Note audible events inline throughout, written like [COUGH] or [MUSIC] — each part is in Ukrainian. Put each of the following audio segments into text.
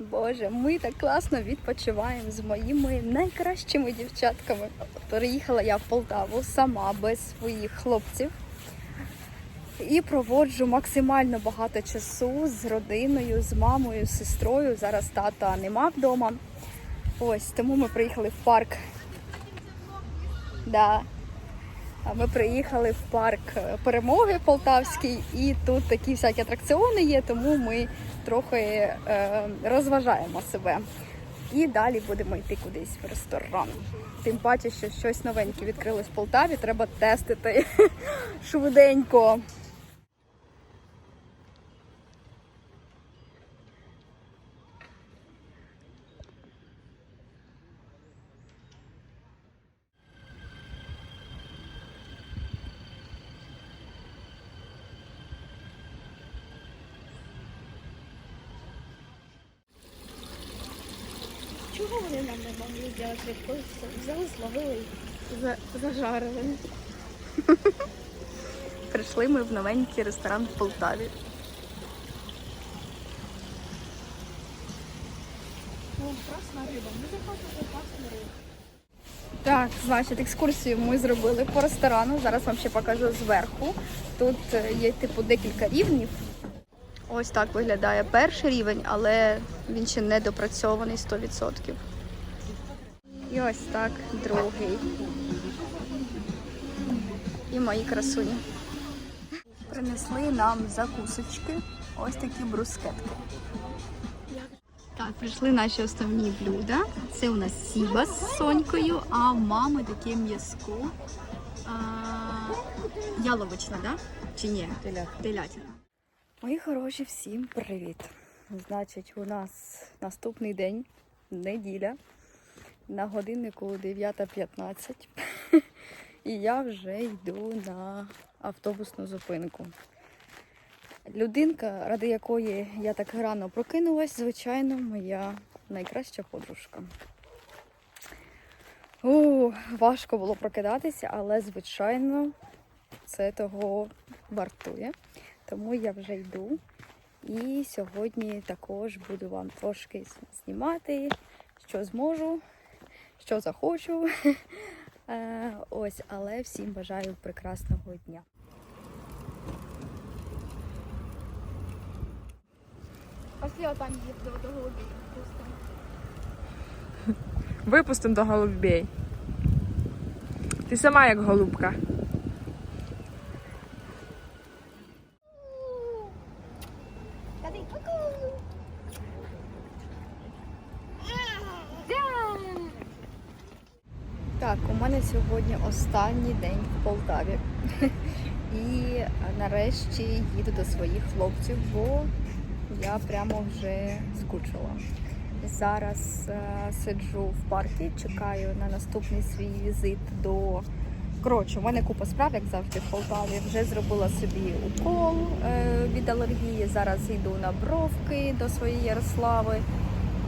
Боже, ми так класно відпочиваємо з моїми найкращими дівчатками. Переїхала я в Полтаву сама без своїх хлопців. І проводжу максимально багато часу з родиною, з мамою, з сестрою. Зараз тата нема вдома. Ось тому ми приїхали в парк. Да. Ми приїхали в парк перемоги Полтавський, і тут такі всякі атракціони є, тому ми трохи е, розважаємо себе. І далі будемо йти кудись в ресторан. Тим паче, що щось новеньке відкрилось в Полтаві, треба тестити [LAUGHS] швиденько. Чого вони нам не могли зробити відкритися? Взяли, зловили і за- зажарили. [LAUGHS] Прийшли ми в новенький ресторан в Полтаві. Ну, красна риба. Ми захочемо красну рибу. Так, значить, екскурсію ми зробили по ресторану. Зараз вам ще покажу зверху. Тут е, є типу декілька рівнів. Ось так виглядає перший рівень, але він ще не допрацьований 100%. І ось так другий. І мої красуні. Принесли нам закусочки. Ось такі брускетки. Так, прийшли наші основні блюда. Це у нас сіба з сонькою, а в мами таке м'язко. А, яловична, да? Чи ні? Телятина. Мої хороші, всім привіт. Значить, у нас наступний день, неділя. На годиннику 9.15. [LAUGHS] І я вже йду на автобусну зупинку. Людинка, ради якої я так рано прокинулась, звичайно, моя найкраща подружка. У, важко було прокидатися, але, звичайно, це того вартує. Тому я вже йду. І сьогодні також буду вам трошки знімати, що зможу, що захочу. [LAUGHS] Е, Ось, але всім бажаю прекрасного дня. Пошли отам їх до, до голубів. пустимо. Випустимо до голубей. Ти сама як голубка. Кади, ку-ку. Так, у мене сьогодні останній день в Полтаві. І нарешті їду до своїх хлопців, бо я прямо вже скучила. Зараз е, сиджу в парку, чекаю на наступний свій візит до. Коротше, у мене купа справ, як завжди, в Полтаві. Вже зробила собі укол е, від алергії. Зараз йду на бровки до своєї Ярослави.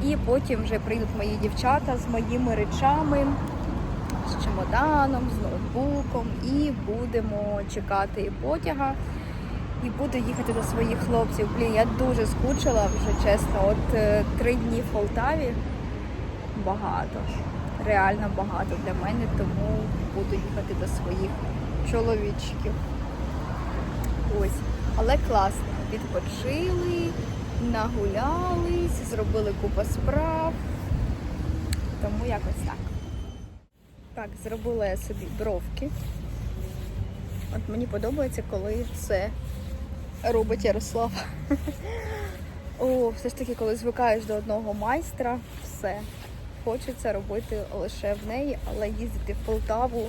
І потім вже прийдуть мої дівчата з моїми речами, з чемоданом, з ноутбуком, і будемо чекати потяга. І буду їхати до своїх хлопців. Блін, я дуже скучила вже чесно. От е, три дні в Полтаві багато. Реально багато для мене, тому буду їхати до своїх чоловічків. Ось. Але класно. Відпочили, нагулялись, зробили купу справ. Тому якось так. Так, зробила я собі бровки. От мені подобається, коли це робить Ярослав. [LAUGHS] О, все ж таки, коли звикаєш до одного майстра, все. Хочеться робити лише в неї, але їздити в Полтаву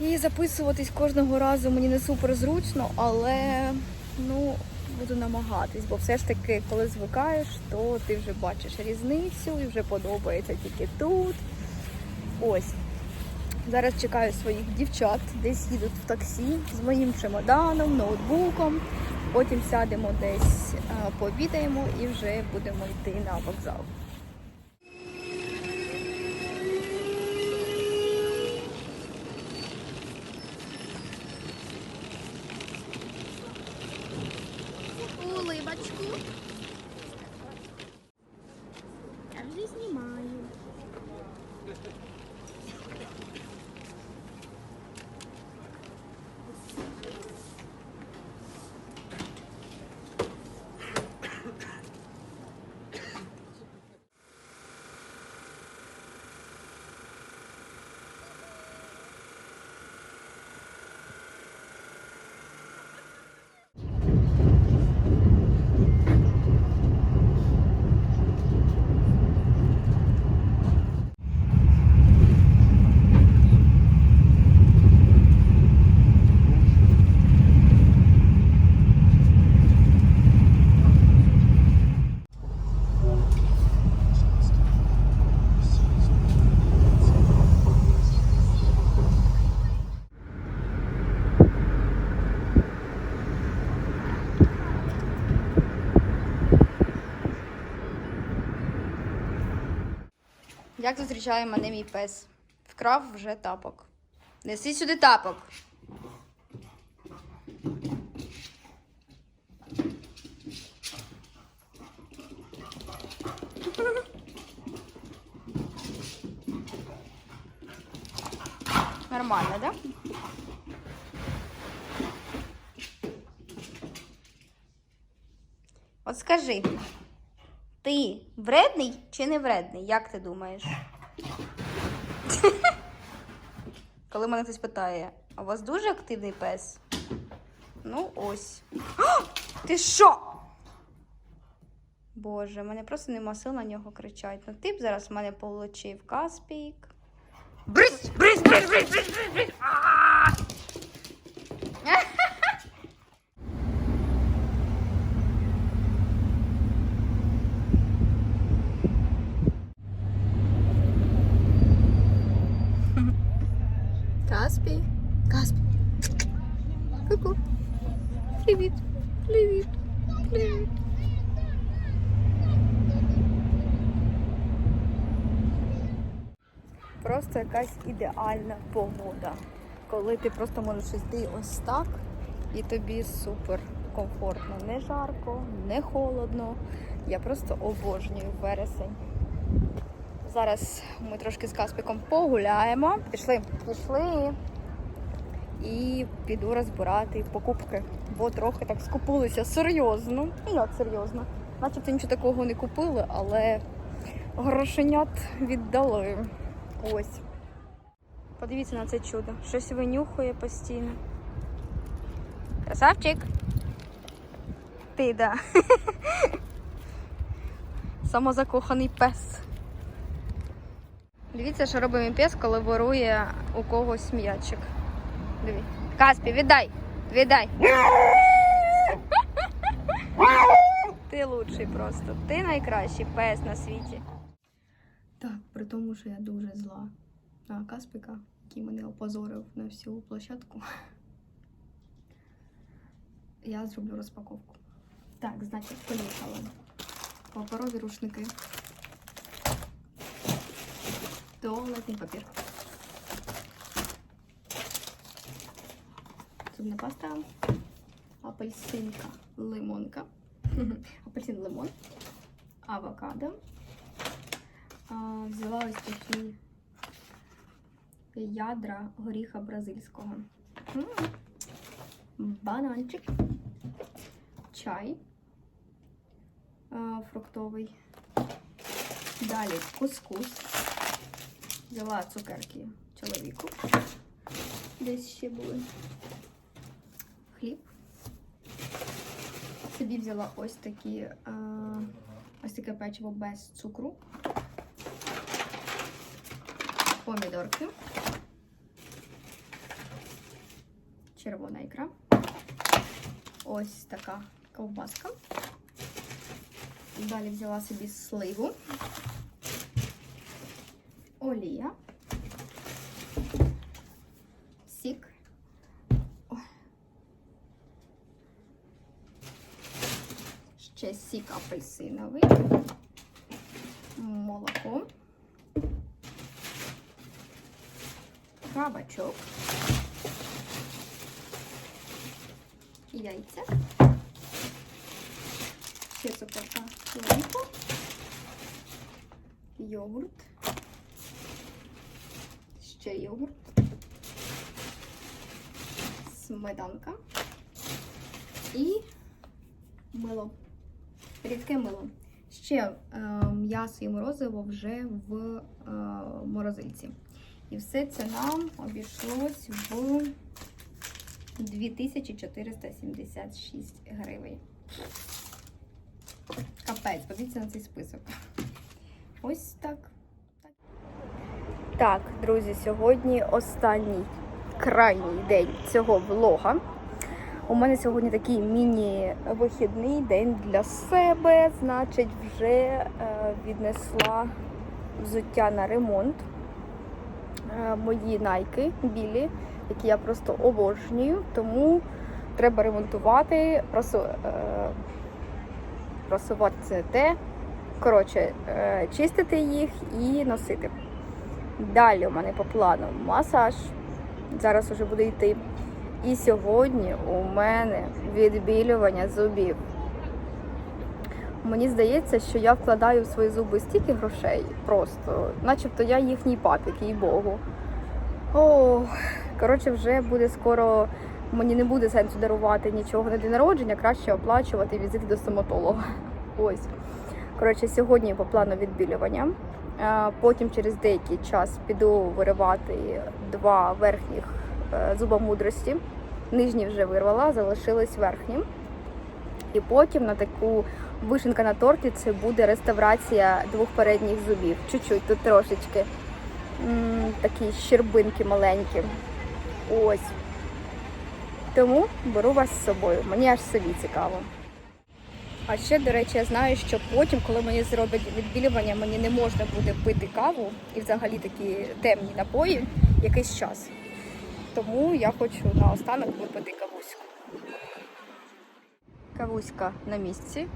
і записуватись кожного разу мені не супер зручно, але ну, буду намагатись, бо все ж таки, коли звикаєш, то ти вже бачиш різницю і вже подобається тільки тут. Ось. Зараз чекаю своїх дівчат, десь їдуть в таксі з моїм чемоданом, ноутбуком. Потім сядемо десь, а, пообідаємо і вже будемо йти на вокзал. Як зустрічає мене мій пес? Вкрав вже тапок. Неси сюди тапок. Нормально, да? От скажи, ти вредний чи не вредний? Як ти думаєш? [LAUGHS] Коли мене хтось питає, а у вас дуже активний пес? Ну, ось. О, [GASPS] ти що? Боже, в мене просто нема сил на нього кричати. Ну ти б зараз мене получив Каспік. Брись, брись, брись, брись, брись, брись, брись. [LAUGHS] А! Каспі. Каспі. Ку-ку. Привіт. Привіт. Привіт. Просто якась ідеальна погода. Коли ти просто можеш йти ось так, і тобі супер комфортно. Не жарко, не холодно. Я просто обожнюю вересень. Зараз ми трошки з Каспіком погуляємо. Пішли, пішли. І піду розбирати покупки, бо трохи так скупилися серйозно. Ну, як серйозно? Начебто нічого такого не купили, але грошенят віддали. Ось. Подивіться на це чудо. Щось винюхує постійно. Красавчик. Ти, да. [LAUGHS] Самозакоханий пес. Дивіться, що робить мій пес, коли ворує у когось м'ячик. Диві. Каспі, віддай! Віддай! [LAUGHS] Ти лучший просто. Ти найкращий пес на світі. Так, при тому, що я дуже зла на Каспіка, який мене опозорив на всю площадку. Я зроблю розпаковку. Так, значить, поїхали. Паперові рушники. Туалетний папір. Зубна паста. Апельсинка, лимонка. [LAUGHS] Апельсин лимон. Авокадо. Взяла ось такі ядра горіха бразильського. Бананчик. Чай. Фруктовий. Далі кускус. Взяла цукерки чоловіку. Десь ще були. Хліб. Собі взяла ось такі, ось таке печиво без цукру. Помідорки. Червона ікра. Ось така ковбаска. Далі взяла собі сливу. Олія. Сік. Ще сік апельсиновий. Молоко. Кабачок. Яйця. Ще цукорка чоловіку. Йогурт. Ще йогурт. Сметанка. І мило. Рідке мило. Ще е, м'ясо і морозиво вже в е, морозильці. І все це нам обійшлось в 2476 гривень. Капець, подивіться на цей список. Ось так. Так, друзі, сьогодні останній крайній день цього влога. У мене сьогодні такий міні-вихідний день для себе. Значить, вже е, віднесла взуття на ремонт. Е, мої найки білі, які я просто обожнюю, тому треба ремонтувати, е, просувати це те. Коротше, е, чистити їх і носити. Далі у мене по плану масаж. Зараз уже буде йти. І сьогодні у мене відбілювання зубів. Мені здається, що я вкладаю в свої зуби стільки грошей, просто, начебто я їхній папік, їй Богу. О, коротше, вже буде скоро. Мені не буде сенсу дарувати нічого на день народження, краще оплачувати візити до стоматолога. Ось. Коротше, сьогодні по плану відбілювання. Потім через деякий час піду виривати два верхніх е, зуба мудрості. Нижні вже вирвала, залишились верхні. І потім на таку вишенка на торті це буде реставрація двох передніх зубів. Чуть-чуть тут трошечки. Такі щербинки маленькі. Ось. Тому беру вас з собою. Мені аж собі цікаво. А ще, до речі, я знаю, що потім, коли мені зроблять відбілювання, мені не можна буде пити каву і взагалі такі темні напої якийсь час. Тому я хочу наостанок випити кавуську. Кавуська на місці.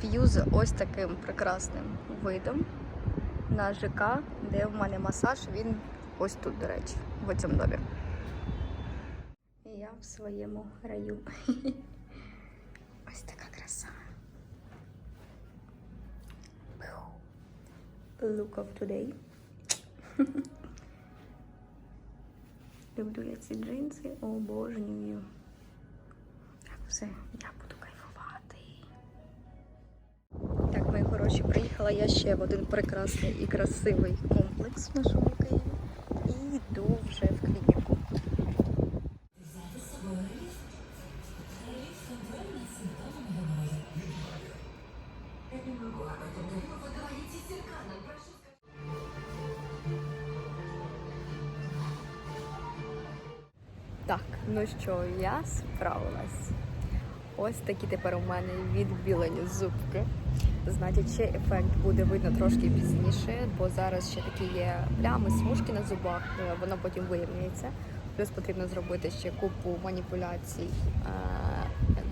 П'ю з ось таким прекрасним видом на ЖК, де в мене масаж. Він ось тут, до речі, в цьому домі. Я в своєму раю. [LAUGHS] Ось така краса. Look of today. [LAUGHS] Люблю я ці джинси, обожнюю. Все, я Хороші, приїхала я ще в один прекрасний і красивий комплекс в нашому Києві. І йду вже в клініку. Так, ну що, я справилась. Ось такі тепер у мене відбілені зубки. Значить, ще ефект буде видно трошки пізніше, бо зараз ще такі є плями, смужки на зубах, е, воно потім вирівняється. Плюс потрібно зробити ще купу маніпуляцій е,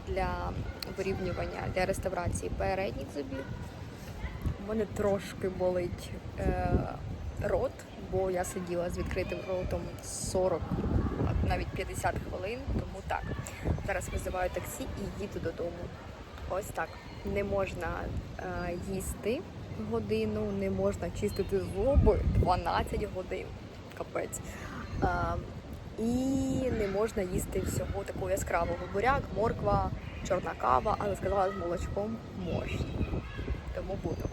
для вирівнювання, для реставрації передніх зубів. У мене трошки болить е, рот, бо я сиділа з відкритим ротом 40, навіть 50 хвилин, тому так. Зараз визиваю таксі і їду додому. Ось так. Не можна е, їсти годину, не можна чистити зуби [LAUGHS] 12 годин. Капець. Е, і не можна їсти всього такого яскравого. Буряк, морква, чорна кава, але сказала з молочком можна. Тому буду.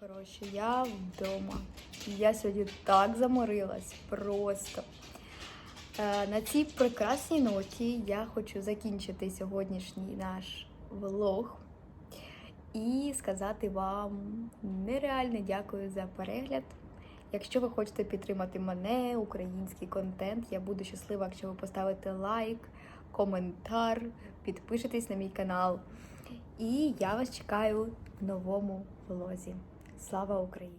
Хороші, я вдома. Я сьогодні так заморилась, просто. Е, На цій прекрасній ноті я хочу закінчити сьогоднішній наш влог і сказати вам нереальне дякую за перегляд. Якщо ви хочете підтримати мене, український контент, я буду щаслива, якщо ви поставите лайк, коментар, підпишетесь на мій канал. І я вас чекаю в новому влозі. Слава Україні!